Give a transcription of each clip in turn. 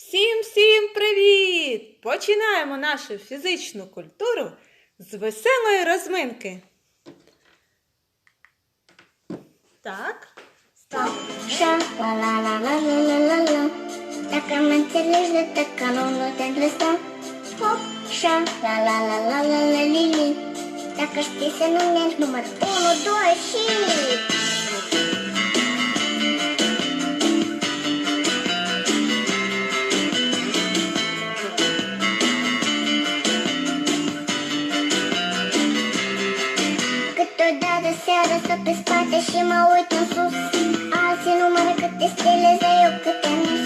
Всім-всім привіт! Починаємо нашу фізичну культуру з веселої розминки. Так, став. Така мантележа, така луна листа. Хоп, шам, ла-ла-ла-ла-ла-ла-лі-лі. Ж пісня, ну, м'як, номер 1, 2, 6. Seara să pe spate și mă uit în sus. Alții numără câte stele, dar eu câte nus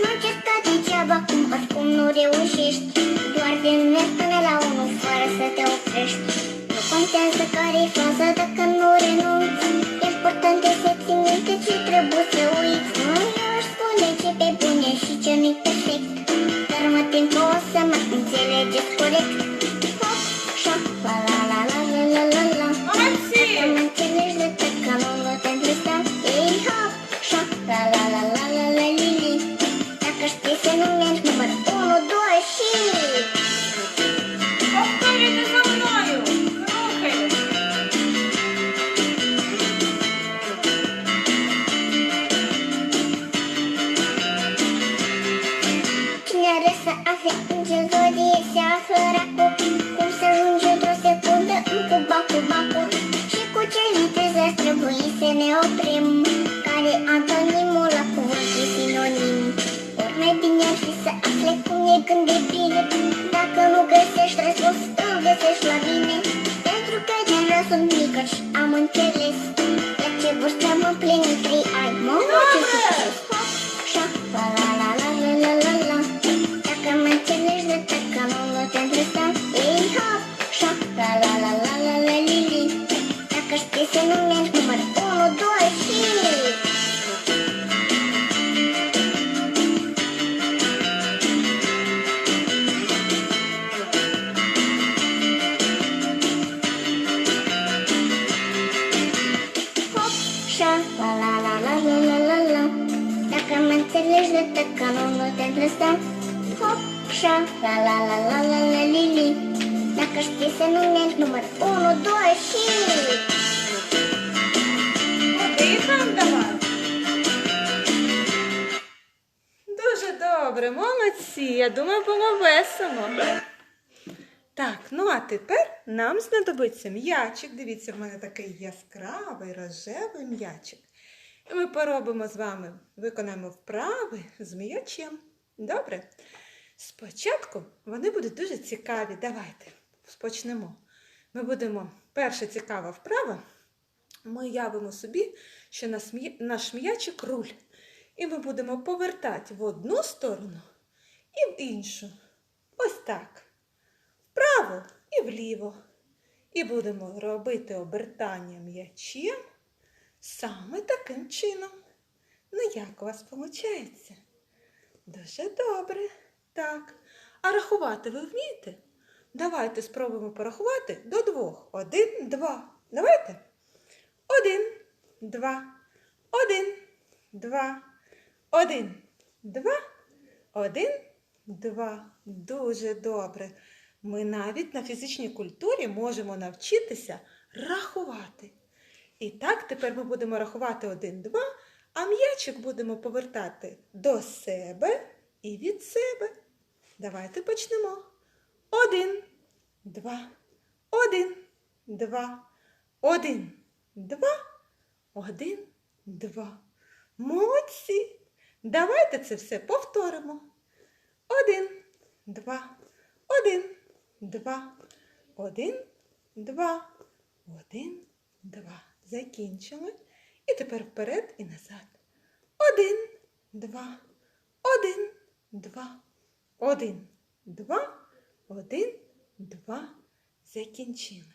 Nu încerca degeaba cum oricum nu reușești. Doar din mers până la unul fără să te oprești. Nu contează care-i faza dacă nu renunți. Important e să ții minte ce trebuie să uiți. Nu eu aș spune ce pe bune și ce nu-i perfect. Dar mă tem că o să mă înțelegeți corect să ne oprim Care antonimul la cuvântul sinonim. Ori mai bine ar fi să afle cum e când e bine. Dacă nu găsești răspuns, îl găsești la mine Pentru că deja sunt mică și am înțeles. La ce vârstă am împlinit trei ani Mă uit ce succes Hop, șa, li li Dacă știi să nu mergi număr 1, 2 și Дихаємо давай. Дуже добре, молодці. Я думаю, було весело. Так, ну а тепер нам знадобиться м'ячик. Дивіться, в мене такий яскравий рожевий м'ячик. І ми поробимо з вами, виконаємо вправи з м'ячем. Добре? Спочатку вони будуть дуже цікаві. Давайте почнемо. Ми будемо перша цікава вправа. Ми явимо собі, що наш м'ячик руль. І ми будемо повертати в одну сторону і в іншу. Ось так. Вправо і вліво. І будемо робити обертання м'ячем саме таким чином. Ну, як у вас виходить? Дуже добре. Так. А рахувати ви вмієте? Давайте спробуємо порахувати до двох. Один, два. Давайте. Один, два, один, два, один, два, один, два. Дуже добре. Ми навіть на фізичній культурі можемо навчитися рахувати. І так, тепер ми будемо рахувати один, два, а м'ячик будемо повертати до себе і від себе. Давайте почнемо. Один, два, один, два, один, два, один, два. Молодці. Давайте це все повторимо. Один, два, один, два, один, два, один, два. Закінчили. І тепер вперед і назад. Один, два, один, два, один, два, один, два. Закінчили.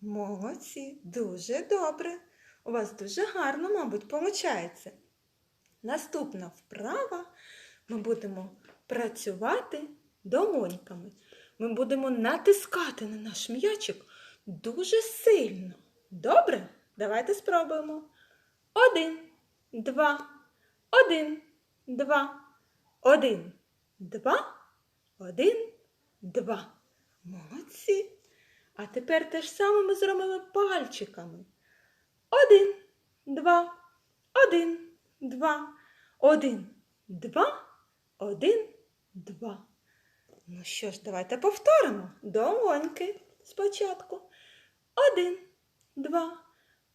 Молодці, дуже добре. У вас дуже гарно, мабуть, виходить. Наступна вправа ми будемо працювати долоньками. Ми будемо натискати на наш м'ячик дуже сильно. Добре? Давайте спробуємо. Один, два, один, два, один, два, один, два. Молодці. А тепер те ж саме ми зробимо пальчиками. Один, два, один, два, один, два, один, два. Ну що ж, давайте повторимо. Долоньки спочатку. Один, два,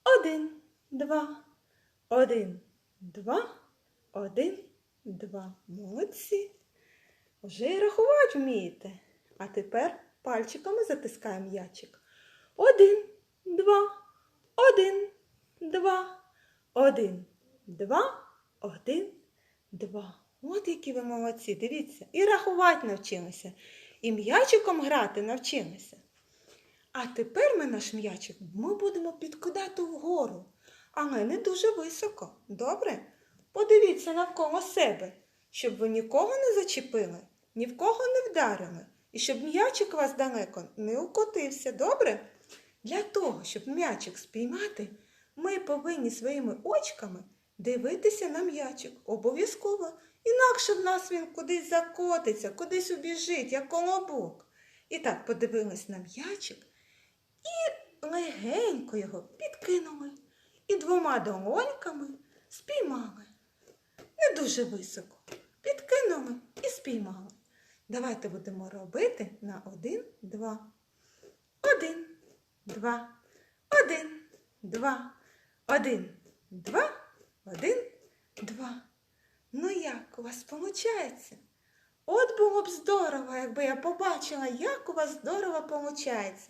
один, два, один, два, один, два. Молодці. Вже і рахувати вмієте. А тепер пальчиками затискаємо м'ячик. Один, два, один, два, один, два, один, два. От які ви молодці, дивіться. І рахувати навчилися, і м'ячиком грати навчилися. А тепер ми наш м'ячик ми будемо підкидати вгору, але не дуже високо. Добре? Подивіться навколо себе, щоб ви нікого не зачепили, ні в кого не вдарили, і щоб м'ячик вас далеко не укотився. Добре? Для того, щоб м'ячик спіймати, ми повинні своїми очками дивитися на м'ячик. Обов'язково. Інакше в нас він кудись закотиться, кудись убіжить, як колобок. І так подивились на м'ячик і легенько його підкинули. І двома долоньками спіймали. Не дуже високо. Підкинули і спіймали. Давайте будемо робити на один, два. Один, два, один, два, один, два, один, два. Ну як у вас виходить? От було б здорово, якби я побачила, як у вас здорово виходить.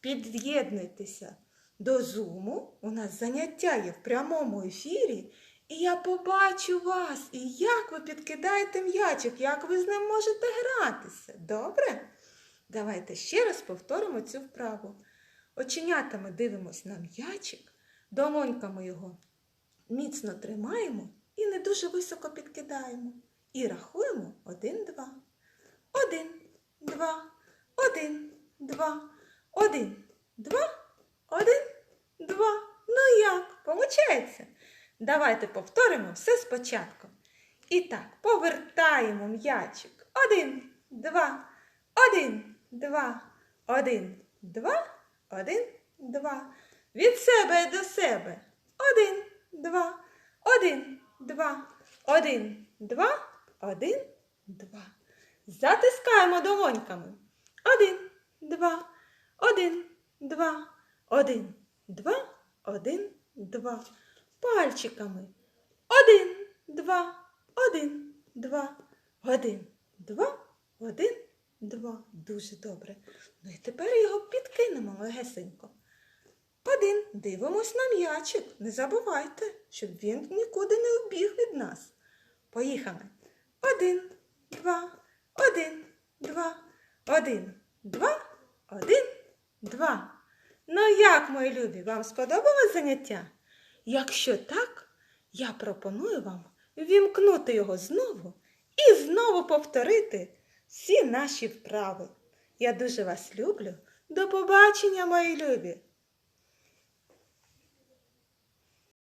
Під'єднуйтеся до зуму. У нас заняття є в прямому ефірі. І я побачу вас, і як ви підкидаєте м'ячик, як ви з ним можете гратися. Добре? Давайте ще раз повторимо цю вправу. Оченятами дивимось на м'ячик, долоньками його міцно тримаємо і не дуже високо підкидаємо. І рахуємо один, два. Один, два, один, два, один, два, один, два. Ну як? Получається? Давайте повторимо все спочатку. І так, повертаємо м'ячик. Один, два, один, два, один, два, один, два. Від себе до себе. Один, два, один, два, один, два, один, два. Затискаємо долоньками. Один, два, один, два, один, два, один, два. Пальчиками. Один, два, один, два, один, два, один, два. Дуже добре. Ну і тепер його підкинемо легесенько. Один. Дивимось на м'ячик. Не забувайте, щоб він нікуди не убіг від нас. Поїхали. Один, два, один, два, один, два, один, два. Ну як, мої любі, вам сподобалось заняття? Якщо так, я пропоную вам вімкнути його знову і знову повторити всі наші вправи. Я дуже вас люблю. До побачення, мої любі!